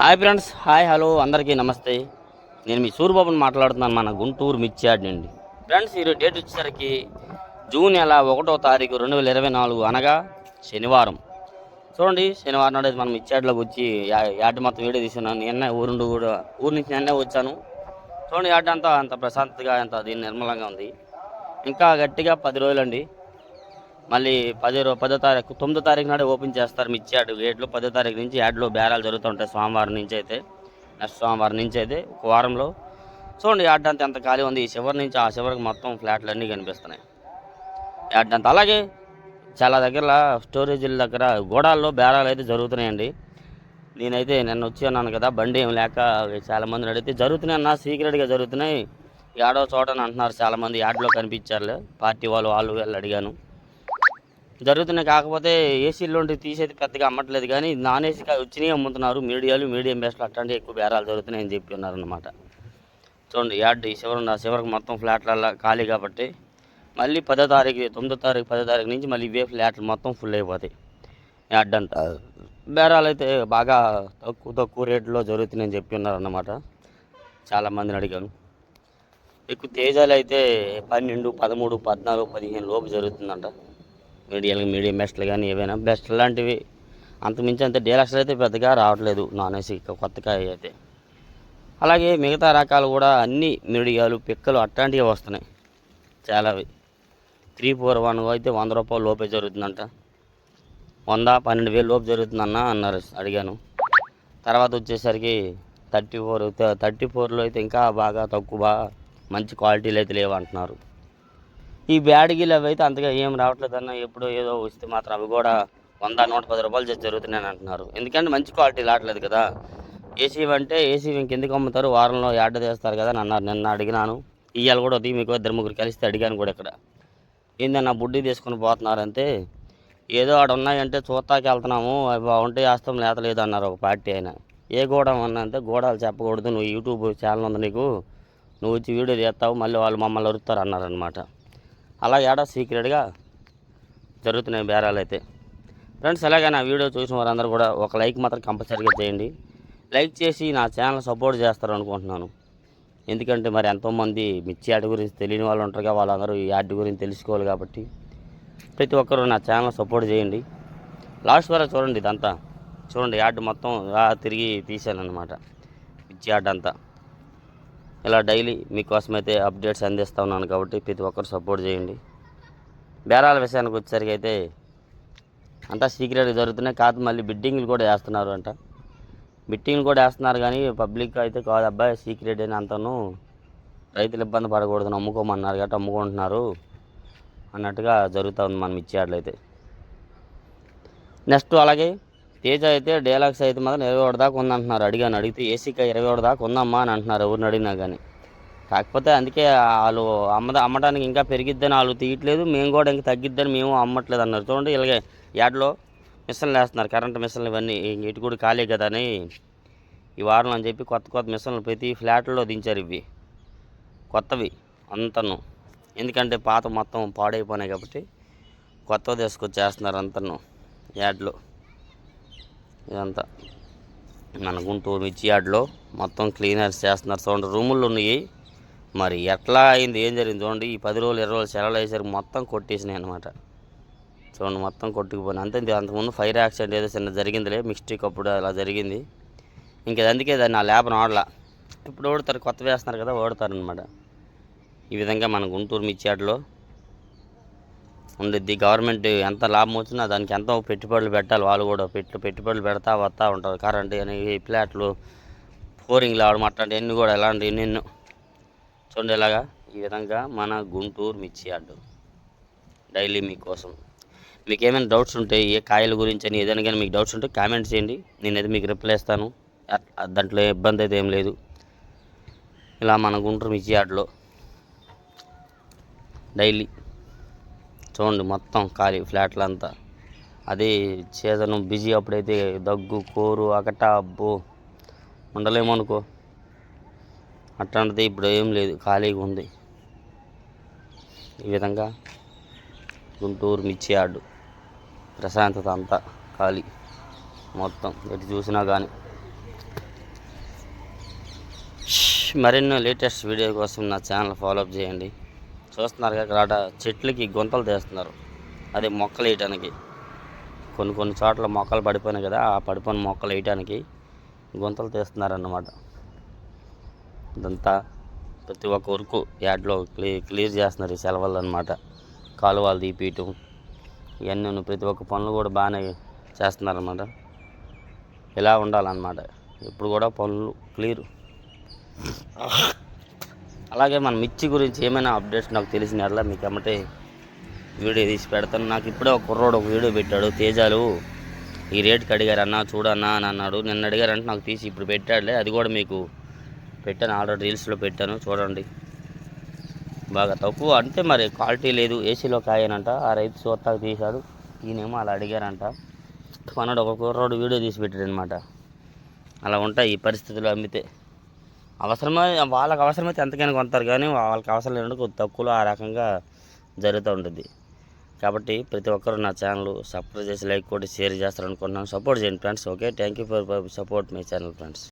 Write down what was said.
Hi friends hi hello అందరికీ నమస్తే. నేను మీ సూర్యబాబుని మాట్లాడుతున్నాను మన గుంటూరు మిర్చియాడ్ నుండి. ఫ్రెండ్స్ ఈరోజు డేట్ వచ్చేసరికి జూన్ నెల ఒకటో తారీఖు రెండు వేల ఇరవై నాలుగు అనగా శనివారం. చూడండి శనివారం నాడు మనం మిర్చియాడ్లోకి వచ్చి యాడ్ మొత్తం వీడియో తీసుకున్నాను నిన్న ఊరుండి కూడా ఊరి నుంచి నిన్నే వచ్చాను. చూడండి యాడ్ అంతా అంత ప్రశాంతగా అంత దీని నిర్మలంగా ఉంది. ఇంకా గట్టిగా పది రోజులండి. మళ్ళీ పది రో పదో తారీఖు తొమ్మిదో తారీఖు నాడే ఓపెన్ చేస్తారు మిర్చి యాడ్. గేట్లు పదో తారీఖు నుంచి యాడ్లో బేరాలు జరుగుతుంటాయి సోమవారం నుంచి అయితే. నెక్స్ట్ సోమవారం నుంచి అయితే ఒక వారంలో. చూడండి యాడ్ అంతా ఎంత ఖాళీ ఉంది. ఈ చివరి నుంచి ఆ చివరికి మొత్తం ఫ్లాట్లు అన్నీ కనిపిస్తున్నాయి. యాడ్ అంతా. అలాగే చాలా దగ్గర స్టోరేజీల దగ్గర గోడాల్లో బేరాలు అయితే జరుగుతున్నాయండి. నేనైతే నిన్న వచ్చి ఉన్నాను కదా బండి ఏం లేక చాలా మందిని అడిగితే జరుగుతున్నాయి అన్న సీక్రెట్గా జరుగుతున్నాయి. యాడో చోట అని అంటున్నారు చాలామంది యాడ్లో కనిపించారు పార్టీ వాళ్ళు వాళ్ళు వెళ్ళి అడిగాను. జరుగుతున్నాయి. కాకపోతే ఏసీలో తీసేది పెద్దగా అమ్మట్లేదు కానీ నాన్ ఏసీ వచ్చినాయి అమ్ముతున్నారు. మీడియాలు మీడియం బేస్లో అట్లాంటి ఎక్కువ బేరాలు జరుగుతున్నాయని చెప్పి ఉన్నారన్నమాట. చూడండి యాడ్ ఈ చివరి ఆ చివరికి మొత్తం ఫ్లాట్లలో ఖాళీ కాబట్టి మళ్ళీ పదో తారీఖు తొమ్మిదో తారీఖు పదో తారీఖు నుంచి మళ్ళీ ఇవే ఫ్లాట్లు మొత్తం ఫుల్ అయిపోతాయి. యాడ్ అంతా బేరాలు అయితే బాగా తక్కువ తక్కువ రేట్లో జరుగుతున్నాయని చెప్పి ఉన్నారన్నమాట. చాలామందిని అడిగాను. ఎక్కువ తేజాలు అయితే పన్నెండు పదమూడు పద్నాలుగు పదిహేను లోపు జరుగుతుందంట. మీడియాలు మీడియం బెస్ట్లు కానీ ఏవైనా బెస్ట్ లాంటివి. అంతకుమించి అంత డీలక్స్లు అయితే పెద్దగా రావట్లేదు నాన్ ఏసీ కొత్తగా అయితే. అలాగే మిగతా రకాలు కూడా అన్ని మీడియాలు పిక్కలు అట్లాంటివి వస్తున్నాయి. చాలావి. త్రీ ఫోర్ వన్ అయితే వంద రూపాయలు లోపే జరుగుతుందంట. వంద పన్నెండు వేలు లోపు జరుగుతుందన్న అన్నారు అడిగాను. తర్వాత వచ్చేసరికి థర్టీ ఫోర్ థర్టీ ఫోర్లో అయితే ఇంకా బాగా తక్కువ మంచి క్వాలిటీలు అయితే లేవు అంటున్నారు ఈ బ్యాడ్గిలు అవి అయితే అంతగా ఏం రావట్లేదన్న ఎప్పుడో ఏదో వస్తే మాత్రం అవి కూడా వంద నూట పది రూపాయలు చేసి జరుగుతున్నాయని అంటున్నారు. ఎందుకంటే మంచి క్వాలిటీ రావట్లేదు కదా. ఏసీ అంటే ఏసీ ఇంకెందుకు అమ్ముతారు? వారంలో యాడ్ చేస్తారు కదా అని అన్నారు. నిన్న అడిగినాను. ఇవాళ కూడా ఉదయం మీకు ఇద్దరు ముగ్గురు కలిస్తే అడిగాను కూడా ఇక్కడ. ఏందన్నా బుడ్డి తీసుకొని పోతున్నారంటే ఏదో ఆడ ఉన్నాయంటే చూస్తాకి వెళ్తున్నాము అవి బాగుంటే వేస్తాం లేతలేదు అన్నారు ఒక పార్టీ అయినా ఏ గోడం అన్నా అంటే గోడాలు చెప్పకూడదు నువ్వు యూట్యూబ్ ఛానల్ ఉంది నీకు నువ్వు వచ్చి వీడియో చేస్తావు మళ్ళీ వాళ్ళు మమ్మల్ని అరుస్తారు అన్నారనమాట అలా ఏడా సీక్రెట్గా జరుగుతున్నాయి బేరాలు అయితే ఫ్రెండ్స్ అలాగే నా వీడియో చూసిన వారందరూ కూడా ఒక లైక్ మాత్రం కంపల్సరీగా చేయండి. లైక్ చేసి నా ఛానల్ సపోర్ట్ చేస్తారు అనుకుంటున్నాను ఎందుకంటే మరి ఎంతోమంది మిర్చి యాడ్ గురించి తెలియని వాళ్ళు ఉంటారుగా వాళ్ళందరూ ఈ యాడ్ గురించి తెలుసుకోవాలి కాబట్టి. ప్రతి ఒక్కరూ నా ఛానల్ సపోర్ట్ చేయండి. లాస్ట్ వరకు చూడండి ఇదంతా. చూడండి యాడ్ మొత్తం తిరిగి తీశాను అనమాట మిర్చి యాడ్ అంతా. ఇలా డైలీ మీకోసం అయితే అప్డేట్స్ అందిస్తూ ఉన్నాను కాబట్టి ప్రతి ఒక్కరు సపోర్ట్ చేయండి. బేరాల విషయానికి వచ్చేసరికి అయితే అంతా సీక్రెట్గా జరుగుతున్నాయి. కాదు మళ్ళీ బిడ్డింగ్లు కూడా వేస్తున్నారు అంట. బిట్టింగ్లు కూడా వేస్తున్నారు కానీ పబ్లిక్ అయితే కాదు అబ్బాయి సీక్రెట్ అని అంతను రైతులు ఇబ్బంది పడకూడదు అమ్ముకోమన్నారు కాబట్టి అమ్ముకుంటున్నారు అన్నట్టుగా జరుగుతూ ఉంది మనం ఇచ్చేట్లయితే నెక్స్ట్ అలాగే తేజ అయితే డేలాక్స్ అయితే మాత్రం ఇరవై ఒకటి దాకా ఉందంటున్నారు. అడిగాను అడిగితే ఏసీకి ఇరవై ఒకటి దాకా ఉందమ్మా అని అంటున్నారు ఎవరిని అడిగినా కానీ. కాకపోతే అందుకే వాళ్ళు అమ్మ అమ్మడానికి ఇంకా పెరిగిద్దని వాళ్ళు తీయట్లేదు మేము కూడా ఇంకా తగ్గిద్దని మేము అమ్మట్లేదు అన్నారు. చూడండి ఇలాగే యాడ్లో మిషన్లు వేస్తున్నారు కరెంట్ మిషన్లు ఇవన్నీ. ఇటు కూడా ఖాళీ కదా అని. ఈ వారం అని చెప్పి కొత్త కొత్త మిషన్లు ప్రతి ఫ్లాట్లో దించారు ఇవి. కొత్తవి అంతను. ఎందుకంటే పాత మొత్తం పాడైపోయినాయి కాబట్టి కొత్తవి తీసుకొచ్చేస్తున్నారు అంతను యాడ్లో. ఇదంతా. మన గుంటూరు మిర్చి యార్డ్లో మొత్తం క్లీనర్స్ చేస్తున్నారు. చూడండి రూములు ఉన్నాయి. మరి ఎట్లా అయింది ఏం జరిగింది చూడండి. ఈ పది రోజులు ఇరవై రోజులు సెలవులు వేసరికి మొత్తం కొట్టేసినాయి అనమాట చూడండి మొత్తం కొట్టుకుపోయినా అంతే అంతకుముందు ఫైర్ యాక్సిడెంట్ ఏదో చిన్న జరిగిందిలే. మిస్టేక్ అప్పుడు అలా జరిగింది. ఇంకా అందుకే దాన్ని ఆ లేబను ఆడలా ఇప్పుడు ఓడతారు కొత్త వేస్తున్నారు కదా ఓడతారు అనమాట ఈ విధంగా మన గుంటూరు మిర్చి యార్డ్లో ఉండిద్ది గవర్నమెంట్ ఎంత లాభం వచ్చినా దానికి ఎంతో పెట్టుబడులు పెట్టాలి. వాళ్ళు కూడా పెట్టు పెట్టుబడులు పెడతా వస్తూ ఉంటారు. కరెంట్ అనేవి ఈ ఫ్లాట్లు ఫ్లోరింగ్లు ఆడడం అట్లాంటివన్నీ కూడా ఎలాంటి ఎన్నెన్నో. చూడండి ఇలాగా ఈ విధంగా మన గుంటూరు మిర్చి యార్డు డైలీ మీకోసం. మీకు ఏమైనా డౌట్స్ ఉంటే ఏ కాయల గురించి అని ఏదైనా కానీ మీకు డౌట్స్ ఉంటే కామెంట్ చేయండి. నేనైతే మీకు రిప్లై ఇస్తాను. దాంట్లో ఇబ్బంది అయితే ఏం లేదు. ఇలా మన గుంటూరు మిర్చి యార్డులో డైలీ చూడండి మొత్తం ఖాళీ ఫ్లాట్లు అంతా అదే సీజన్ బిజీ అప్పుడైతే దగ్గు కోరు అకట అబ్బో. ఉండలేమనుకో. అట్లాంటిది ఇప్పుడు ఏం లేదు ఖాళీగా ఉంది. ఈ విధంగా గుంటూరు మిర్చి యార్డు ప్రశాంతత అంతా ఖాళీ మొత్తం. ఎటు చూసినా కానీ మరిన్ని లేటెస్ట్ వీడియో కోసం నా ఛానల్ ఫాలో అప్ చేయండి. చూస్తున్నారు కదా అక్కడ చెట్లకి గుంతలు తీస్తున్నారు. అదే మొక్కలు వేయటానికి. కొన్ని కొన్ని చోట్ల మొక్కలు పడిపోయినాయి కదా ఆ పడిపోయిన మొక్కలు వేయటానికి గుంతలు తీస్తున్నారన్నమాట. ఇదంతా ప్రతి ఒక్క వరకు యాడ్లో క్లీ క్లియర్ చేస్తున్నారు ఈ సెలవులు అనమాట కాలువలు తీపియటం ఇవన్నీ ఉన్న ప్రతి ఒక్క పనులు కూడా బాగానే చేస్తున్నారన్నమాట. ఇలా ఉండాలన్నమాట. ఇప్పుడు కూడా పనులు క్లియర్ అలాగే మన మిర్చి గురించి ఏమైనా అప్డేట్స్ నాకు తెలిసిన ఎట్లా మీకు ఎమ్మటే వీడియో తీసి పెడతాను. నాకు ఇప్పుడే ఒక కుర్రోడు ఒక వీడియో పెట్టాడు. తేజాలు ఈ రేట్కి అడిగారు అన్న చూడన్నా అని అన్నాడు. నిన్న అడిగారంటే నాకు తీసి ఇప్పుడు పెట్టాడులే. అది కూడా మీకు పెట్టాను. ఆల్రెడీ రీల్స్లో పెట్టాను. చూడండి. బాగా తక్కువ అంటే మరి క్వాలిటీ లేదు. ఏసీలో కాయనంట. ఆ రైతు సోత్తాకు తీశాడు. ఈయనేమో అలా అడిగారంట. మనడు ఒక కుర్రోడు వీడియో తీసి పెట్టాడు అనమాట అలా ఉంటాయి ఈ పరిస్థితులు అమ్మితే. అవసరమై వాళ్ళకి అవసరమైతే ఎంతకైనా కొంటారు కానీ వాళ్ళకి అవసరం లేనప్పుడు కొద్ది తక్కువలో ఆ రకంగా జరుగుతూ ఉంటుంది కాబట్టి ప్రతి ఒక్కరు నా ఛానల్ సబ్స్క్రైబ్ చేసి లైక్ కొట్టి షేర్ చేస్తారనుకుంటున్నాను. సపోర్ట్ చేయండి friends. Okay? Thank you for support my channel friends.